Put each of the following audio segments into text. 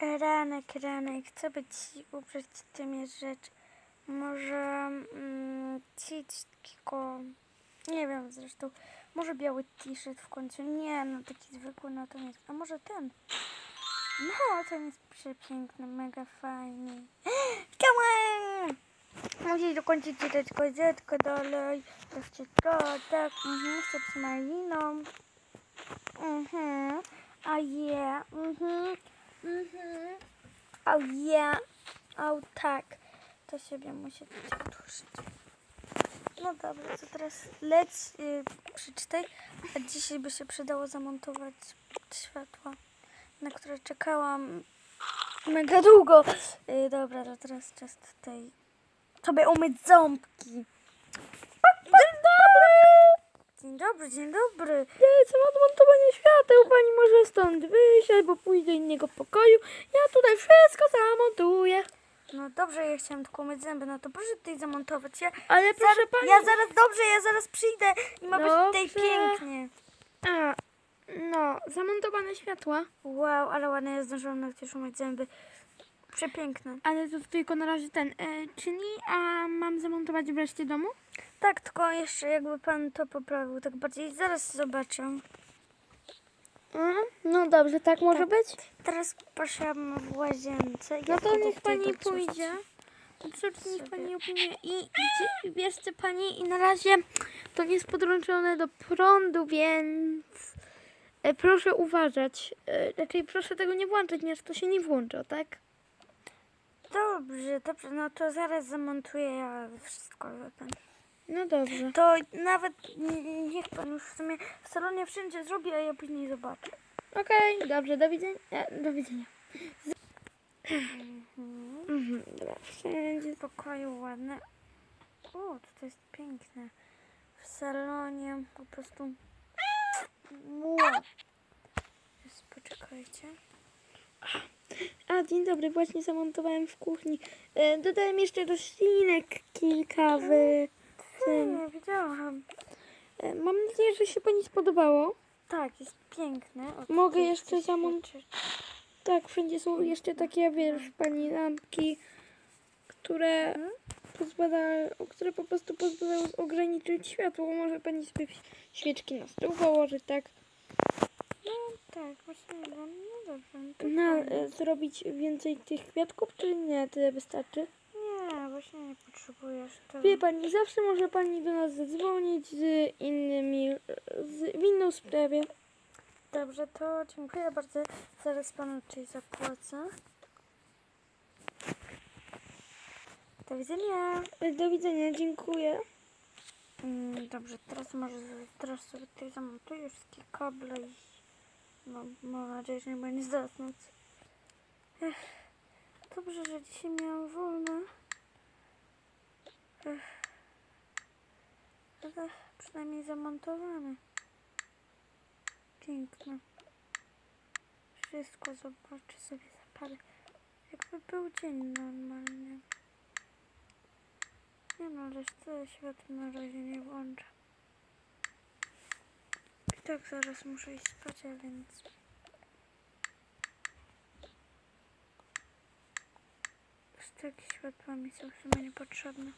Ranek, ranek, co by ci ubrać tymi rzecz? Może mm, tylko, nie wiem zresztą, może biały t-shirt w końcu. Nie, no taki zwykły, no to nie. A może ten? No, ten jest przepiękny, mega fajny. Chciałem! Musisz dokończyć czytać gazetkę dalej. Jeszcze to, tak, mhm, chcę z maliną. Mhm, a je, mhm, mhm, a je, o tak. To sobie muszę odłożyć. No dobra, to teraz leć, y, przeczytaj. A dzisiaj by się przydało zamontować światła, na które czekałam mega długo. Y, dobra, to teraz czas tutaj sobie umyć ząbki. Dzień dobry! Dzień dobry. Ja chcę odmontowanie świateł, pani może stąd wyjść albo pójść do innego pokoju. Ja tutaj wszystko zamontuję. No dobrze, ja chciałam tylko umyć zęby, no to proszę tutaj zamontować. Ja, Ale proszę zaraz, pani... ja zaraz, dobrze, ja zaraz przyjdę i ma być tutaj Dobrze. pięknie. A, no, zamontowane światła. Wow, ale ładnie, ja zdążyłam nawet już umyć zęby. Przepiękne. Ale to tylko na razie ten, e, czyli, a mam zamontować w reszcie domu? Tak, tylko jeszcze jakby pan to poprawił tak bardziej. Zaraz zobaczę. Mhm, No dobrze, tak może być? Teraz proszę w łazience. No to niech pani pójdzie. Absolutnie niech Sobie. pani opiniuje. I gdzie, wiesz co pani, i na razie to nie jest podłączone do prądu, więc e, proszę uważać. E, raczej proszę tego nie włączać, ponieważ to się nie włącza, tak? Dobrze, dobrze, no to zaraz zamontuję ja wszystko. pan. No dobrze. To nawet niech pan już w sumie w salonie wszędzie zrobi, a ja później zobaczę. Okej, dobrze, do widzenia. E, do widzenia. Mhm, dobra, wszędzie. W pokoju ładne. O, to jest piękne. W salonie po prostu. Mua. Jest, poczekajcie. A, dzień dobry, właśnie zamontowałem w kuchni. E, dodałem jeszcze roślinek kilka w tym. Nie widziałam. E, mam nadzieję, że się pani spodobało. Tak, jest piękne. O, Mogę jeszcze coś zamont- świeci. Tak, wszędzie są jeszcze takie, wiesz, pani lampki, które pozwalają, które po prostu pozwalają ograniczyć światło. Może pani sobie świeczki na stół położyć, tak? No tak, właśnie. No, no dobrze. No to fajnie. e, zrobić więcej tych kwiatków, czy nie? Tyle wystarczy? Nie, właśnie nie potrzebujesz. To... Wie pani, zawsze może pani do nas zadzwonić z innymi, z, w inną sprawie. Dobrze, to dziękuję bardzo. Zaraz panu tutaj zapłacę. Do widzenia. E, Do widzenia, dziękuję. Mm, dobrze, teraz może teraz sobie tutaj zamontuję wszystkie kable i no, mam nadzieję, że nie będzie zasnąć. Ech, dobrze, że dzisiaj miałam wolne. Ech, ale przynajmniej zamontowane. Piękne. Wszystko zobaczę sobie zapalę. Jakby był dzień normalny. Nie no, ale tyle światła na razie nie włączę. Tak zaraz muszę iść spać, a więc... Takie światła mi są w sumie niepotrzebne.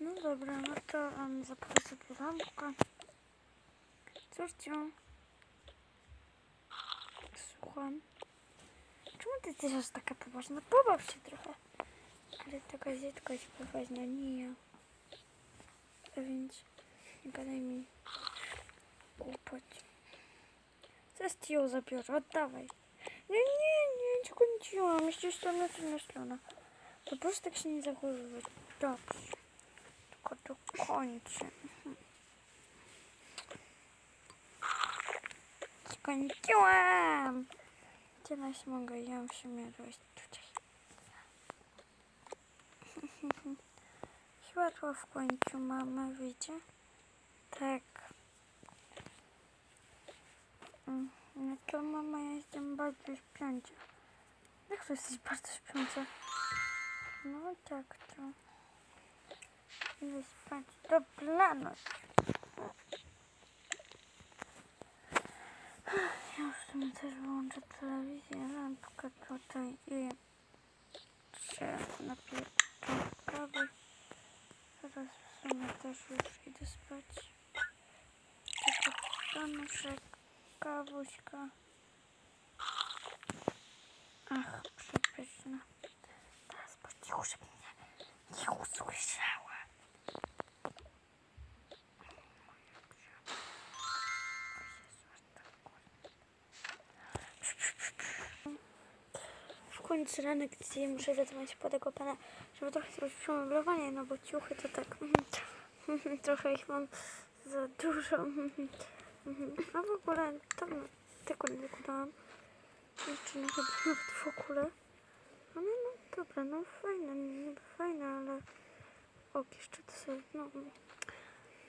No dobra, no to um, zapalę sobie lampkę. Cóż cię? Słucham. Czemu ty jesteś aż taka poważna? Pobaw się trochę. Ale ta gazetka jest poważna, nie ja. A więc nie gadaj mi głupot. Co ją zabiorę? Oddawaj. Nie, nie, nie, czego nie ciłam. Jeszcze strona, strona, strona. To proszę tak się nie zachowywać. Dobrze. Tylko to kończę. Mhm. Skończyłam. Teraz mogę ją się mierzyć tutaj. Światło w końcu mamy, wiecie? Tak. Mm, No to mama, ja jestem bardzo śpiąca. Jak to jesteś bardzo śpiąca? No tak to. Idę spać. Dobranoc. Ja już sumie też włączę telewizję, lampkę tutaj i się napiję kawy. Teraz w sumie też już idę spać. Tylko kawuśka. Ach, przepyszna. Teraz po żeby mnie nie usłyszała. W końcu ranek dzisiaj muszę zadzwonić po tego pana, żeby trochę zrobić przemeblowanie, no bo ciuchy to tak trochę ich mam za dużo. A w ogóle no, tylko nie wykładałam. Jeszcze nie chyba nawet w ogóle. Ale no dobra, no fajne, niby fajne, ale ok, jeszcze to sobie, no.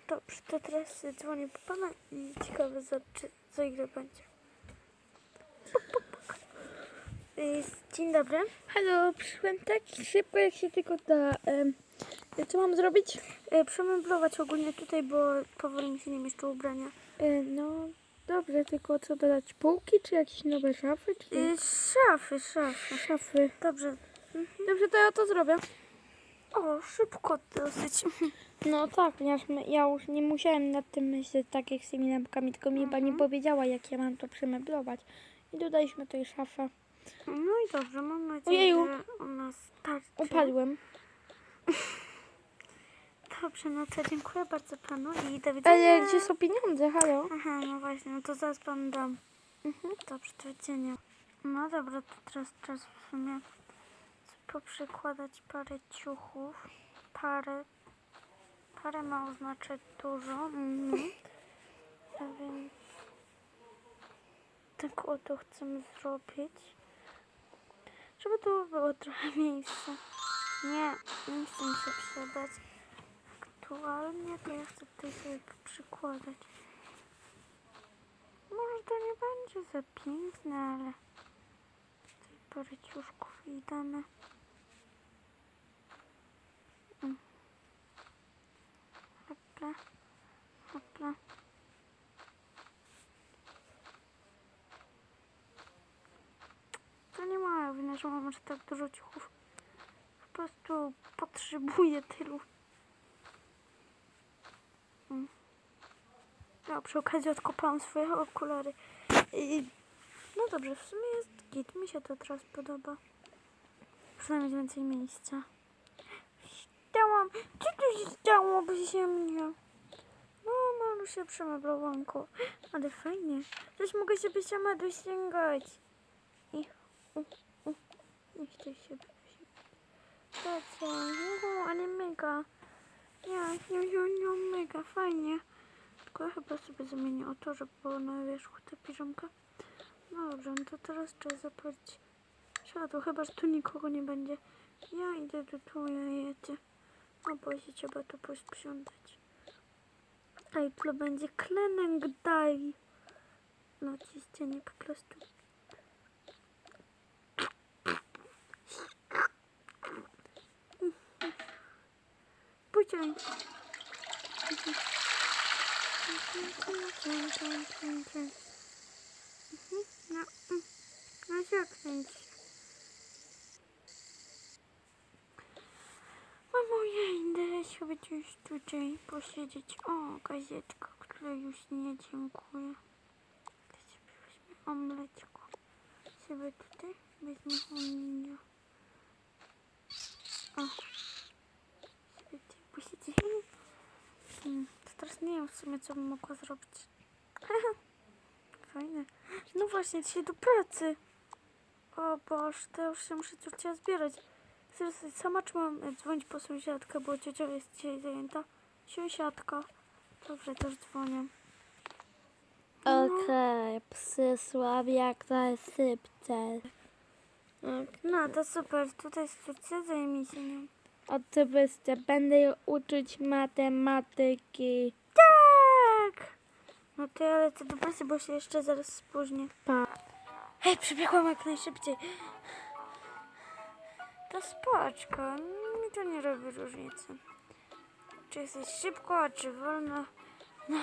Dobrze, to teraz dzwonię po pana i ciekawe za, czy, za ile będzie. Dzień dobry. Halo, przyszłem tak szybko jak się tylko da. Co mam zrobić? Y, Przemeblować ogólnie tutaj, bo powoli mi się nie mieszczą ubrania. E, no, dobrze, tylko co dodać? Półki, czy jakieś nowe szafy? Czy... Y, Szafy, szafy. Szafy. Dobrze. Dobrze, to ja to zrobię. O, szybko dosyć. No tak, ponieważ ja już nie musiałem nad tym myśleć tak jak z tymi lampkami, tylko mi pani powiedziała, jak ja mam to przemeblować. I dodaliśmy tutaj szafę. No i dobrze, mam nadzieję, Ojeju. że u nas starczy. Upadłem. Dobrze, no to dziękuję bardzo panu i do widzenia. Ale gdzie są pieniądze? Halo? Aha, no właśnie, no to zaraz panu dam. Mhm. Dobrze, do widzenia. No dobra, to teraz czas w sumie poprzykładać parę ciuchów. Parę. Parę ma oznaczać dużo. Mhm. A więc tak oto chcemy zrobić. Żeby tu było trochę miejsca. Nie, nie chcę mi się przydać. Aktualnie to ja chcę tutaj sobie przykładać. Może to nie będzie za piękne, ale tutaj parę ciuszków i damy. Mm. Hopla, hopla. To nie moja wina, że mam aż tak dużo ciuchów. Po prostu potrzebuję tylu. Mm. Ja przy okazji odkopałam swoje okulary. I... No dobrze, w sumie jest git. Mi się to teraz podoba. Przynajmniej więcej miejsca. Stałam. Co tu się stało bez mnie? No, malusie przemeblowanko. Ale fajnie. Też mogę sobie sama dosięgać. I... U, u. Nie chcę się uhu, ale mega. Ja, ja, ja, ja, mega, fajnie. Tylko ja chyba sobie zamienię o to, żeby było na wierzchu ta piżamka. No dobrze, no to teraz trzeba zapalić światło, chyba że tu nikogo nie będzie. Ja idę do tu, ja jedzie. O, bo się trzeba tu posprzątać. A jutro będzie klenek daj. No ci ścianie po prostu. Puciaj. No, no się. Gdzieś tutaj posiedzieć. O, gazetka, której już nie dziękuję. To sobie weźmie omleczko. Sobie tutaj wezmę ominia. O, tutaj posiedzieć. Hmm, to teraz nie wiem w sumie, co bym mogła zrobić. Fajne. No właśnie, dzisiaj do pracy. O Boż, to już się muszę córcia zbierać. Zaraz sama czy mam e, dzwonić po sąsiadkę, bo ciocia jest dzisiaj zajęta. Sąsiadka. Dobrze, też dzwonię. Okej, przysłam jak najszybciej. No to super, tutaj jest córcia, zajmij się nią. Oczywiście, będę ją uczyć matematyki. Tak! No to ja lecę do pracy, bo się jeszcze zaraz spóźnię. Pa. Hej, przybiegłam jak najszybciej. To spoczko, mi to nie robi różnicy. Czy jesteś szybko, czy wolno? No,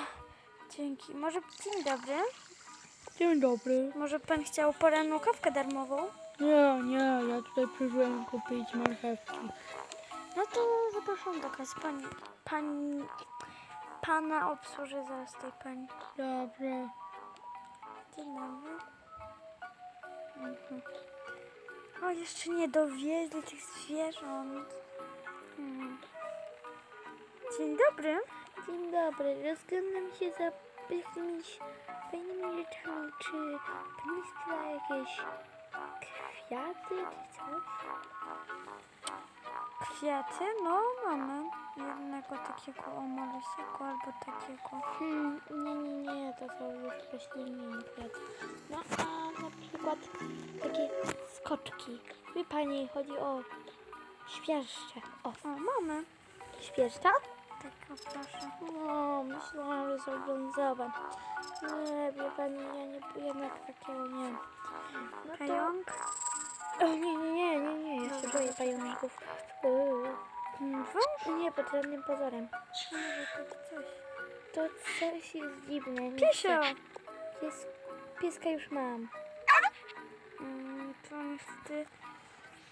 dzięki. Może dzień dobry. Dzień dobry. Może pan chciał poranną kawkę darmową? Nie, nie, ja tutaj przyszłem kupić marchewki. No to zapraszam do kas. Pani, pani, pana obsłuży zaraz tej pani. Dobrze. Dzień dobry. Mhm. O, jeszcze nie dowieźli tych zwierząt. Hmm. Dzień dobry. Dzień dobry, rozglądam się za jakimiś fajnymi rzeczami. Czy pani sprzeda jakieś kwiaty czy coś? Kwiaty? No, mamy. Jednego takiego omalesiego albo takiego. Hmm, nie, nie, nie, to są już roślinne kwiaty. No a na przykład takie skoczki. Wie pani, chodzi o świerszcze. O, O, mamy. świerszcza? Tak, o, proszę. No, myślałam, że są brązowe. Nie, wie pani, ja nie, jednak takiego nie. No to... Pająk? O, nie, nie, nie, nie, nie, ja się boję pająków. Wąż? Nie, pod żadnym pozorem. Może to coś. To coś jest dziwne. nie Piesio! chcę. Pies, pieska już mam. Mm, to niestety...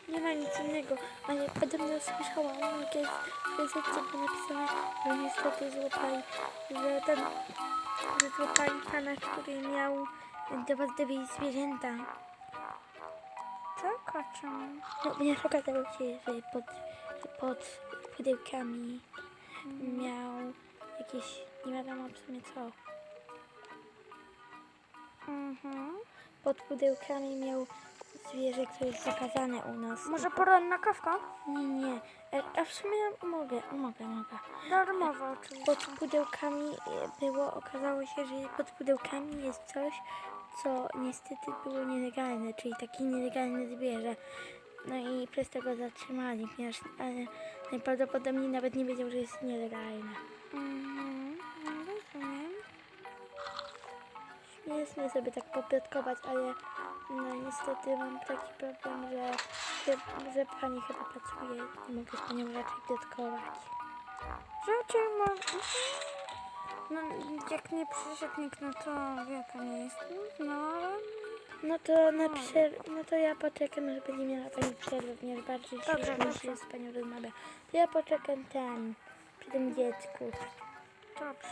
Nie ma nic innego, ale podobno słyszałam, jak jest w gazecie było napisane, że niestety złapali, że ten, że złapali pana, który miał do was dowieść zwierzęta. Tak, a czemu? No, ponieważ okazało się, że pod, pod pudełkami miał jakieś, nie wiadomo w sumie co, Mhm. pod pudełkami miał zwierzę, które jest zakazane u nas. Może poranna kawka? Nie, nie, a, a w sumie mogę, mogę, mogę. Darmowa oczywiście. Pod pudełkami e, było, okazało się, że pod pudełkami jest coś, co niestety było nielegalne, czyli takie nielegalne zwierzę. No i przez to go zatrzymali, ponieważ ale najprawdopodobniej nawet nie wiedział, że jest nielegalne. Mhm. Rozumiem. Śmiesznie sobie tak poplotkować, ale no niestety mam taki problem, że, że, że pani chyba pracuje i nie mogę z panią raczej plotkować. Rzeczy ma... No, jak nie przyszedł nikt, no to wie pani jest. No, ale... No to na przer... no to ja poczekam, aż będzie miała pani przerwę, ponieważ bardziej Dobrze, świetnie dobrze. się z panią rozmawia. To ja poczekam tam, przy tym dziecku. Dobrze.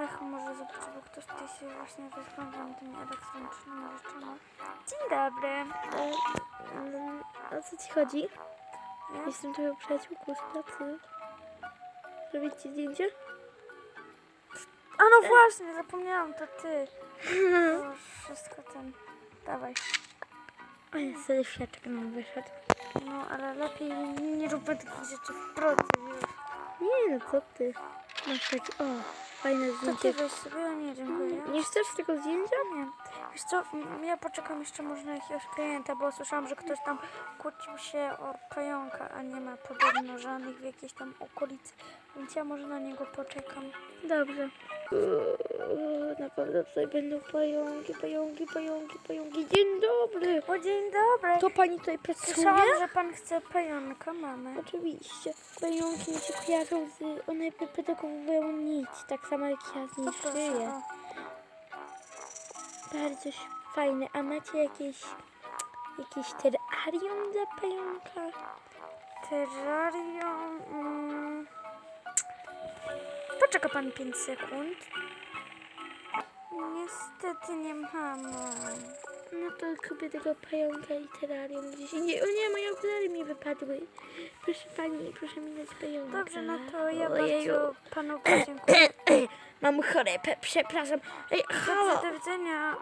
Ech, może zobaczę, bo ktoś tutaj się właśnie rozglądał tymi elektronicznymi rzeczami. Dzień dobry. E, mm, o co ci chodzi? Ja? Jestem twoją przyjaciółką z pracy. Zrobić ci zdjęcie? A no właśnie, zapomniałam, to ty. To wszystko ten... Dawaj. O, ja sobie świadczek nam wyszedł. No, ale lepiej nie róbmy takich rzeczy w pracy, już. Nie no, co ty? Masz taki, o, fajne To ty zdjęcie. weź sobie, ja nie dziękuję. Nie chcesz tego zdjęcia? Nie. Wiesz co, ja poczekam jeszcze może na jakiegoś klienta, bo słyszałam, że ktoś tam kłócił się o pająka, a nie ma podobno żadnych w jakiejś tam okolicy, więc ja może na niego poczekam. Dobrze. Uuu, na pewno tutaj będą pająki, pająki, pająki, pająki. Dzień dobry. O, dzień dobry. To pani tutaj pracuje? Słyszałam, że pan chce pająka, mamy. Oczywiście. Pająki mi się kojarzą z... One wyprodukowują nic, tak samo jak ja z szyję. Bardzo fajne. A macie jakieś... Jakieś terrarium dla pająka? Terrarium... Mm. Poczeka pan 5 sekund. Niestety nie mamy. No to kupię tego pająka i terrarium gdzieś indziej. O nie, moje okulary mi wypadły. Proszę pani, proszę mi dać pająka. Dobrze, no to ja Ojeju. bardzo panu dziękuję. Mam chorobę, przepraszam. Ej, halo! Do widzenia.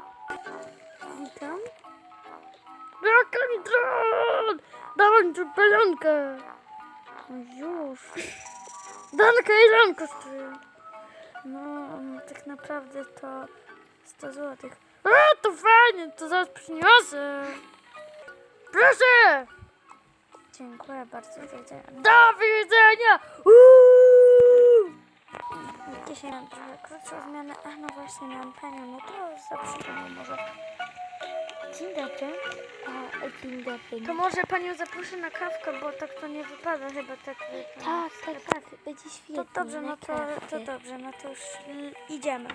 Witam. Jaki dron! Dałem tu! No już. Danka i danka stoi. No, tak naprawdę to 100 zł. A, to fajnie, to zaraz przyniosę. Proszę! Dziękuję bardzo, do widzenia. Do widzenia! Dzisiaj mam trochę krótszą zmianę. A no właśnie, miałam panią, no to zapraszam może. Dzień dobry. O, dzień dobry. To może panią zaproszę na kawkę, bo tak to nie wypada chyba tak. Tak, tak, tak, będzie świetnie. To dobrze, no to, to dobrze, no to już y, idziemy.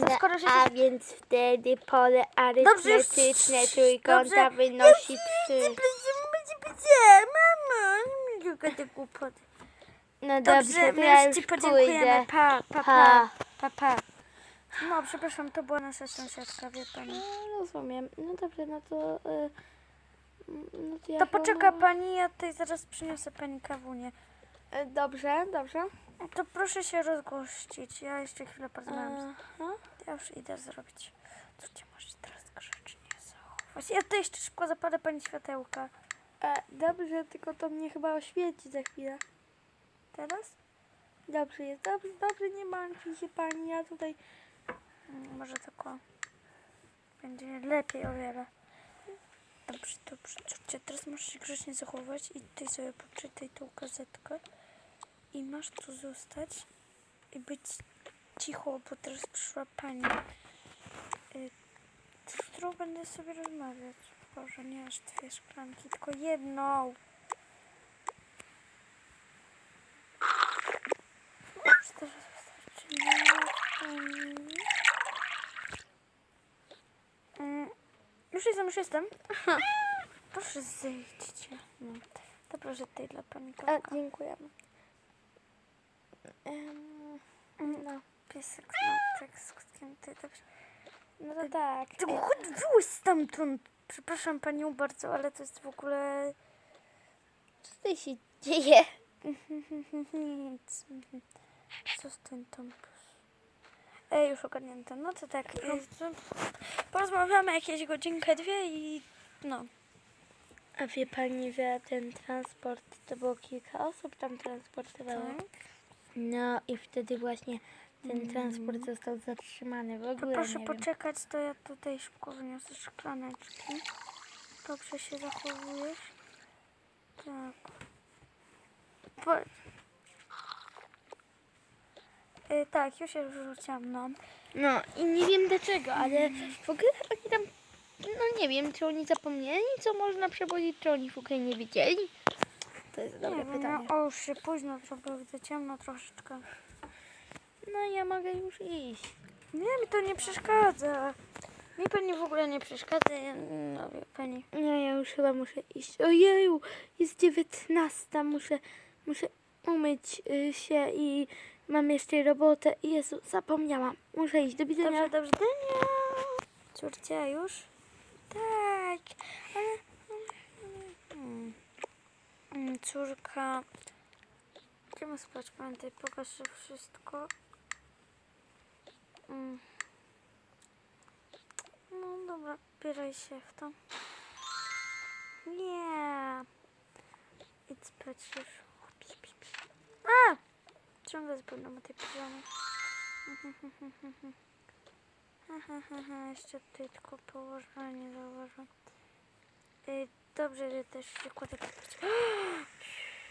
To skoro się A więc wtedy pole arytmetyczne dobrze. trójkąta wynosi trzy. Mamo, nie mogę te głupoty. No Dobrze, dobrze, to my ja już ci podziękujemy. Pa, pa, pa, Pa. pa. No, przepraszam, to była nasza sąsiadka, wie pani. No, rozumiem. No dobrze, no to... Y, no to ja To chyba poczeka mam- pani, ja tutaj zaraz przyniosę pani kawunię. Y, Dobrze, dobrze. To proszę się rozgościć, ja jeszcze chwilę porozmawiam. z- Aha. Ja już idę zrobić. Cóż, możesz teraz grzecznie zachować. Ja tutaj jeszcze szybko zapalę pani światełka. E, dobrze, tylko to mnie chyba oświeci za chwilę. Teraz? Dobrze jest, dobrze, dobrze, nie martwi się pani, ja tutaj... Mm, Może tylko będzie lepiej o wiele. Dobrze, dobrze. Córcie, teraz możesz się grzecznie zachować i ty sobie poczytaj tą gazetkę. I masz tu zostać i być cicho, bo teraz przyszła pani, y, z którą będę sobie rozmawiać. Boże, nie aż dwie szklanki, tylko jedną. Już teraz wystarczy. Mm. Mm, Już jestem, już jestem. Proszę zejdźcie. No. To proszę tutaj dla pani kawka. dziękujemy. Em, No, piesek no, tak z kutkiem tutaj dobrze. no to tak. Ty chodź wyłóż stamtąd. Przepraszam panią bardzo, ale to jest w ogóle Co tutaj się dzieje? nic. Zostań tam. Ej, już ogarnięte. No to tak. to Porozmawiamy jakieś godzinkę, dwie i no. A wie pani, że ten transport, to było kilka osób tam transportowało? Tak. No i wtedy właśnie ten transport został zatrzymany. W To ogóle proszę poczekać, to ja tutaj szybko wyniosę szklaneczki. Dobrze się zachowujesz? Tak. Po... Y, tak, już się wrzuciłam, no. No i nie wiem dlaczego, ale w ogóle oni tam, no nie wiem, czy oni zapomnieli, co można przewozić, czy oni w ogóle nie wiedzieli? To jest dobre nie wiem, pytanie. no, o, już się późno gdy ciemno troszeczkę. No ja mogę już iść. Nie, mi to nie przeszkadza. Mi pani w ogóle nie przeszkadza, ja- no wie pani. No ja już chyba muszę iść. Ojeju, jest dziewiętnasta, muszę, muszę umyć y, się i mam jeszcze robotę. Jezu, zapomniałam. Muszę iść, do widzenia. Dobrze, dobrze. Dania! Córcia już? Tak, ale... Hmm. Mm, Córka... Idziemy spać, pamiętaj, pokaż że wszystko. Mm. No dobra, bieraj się w to. Nie. Idź spać. Ciągle zapomniałam o tej ha, jeszcze tutaj tylko położę, a nie zauważyłam. Y, dobrze, że też się kładę.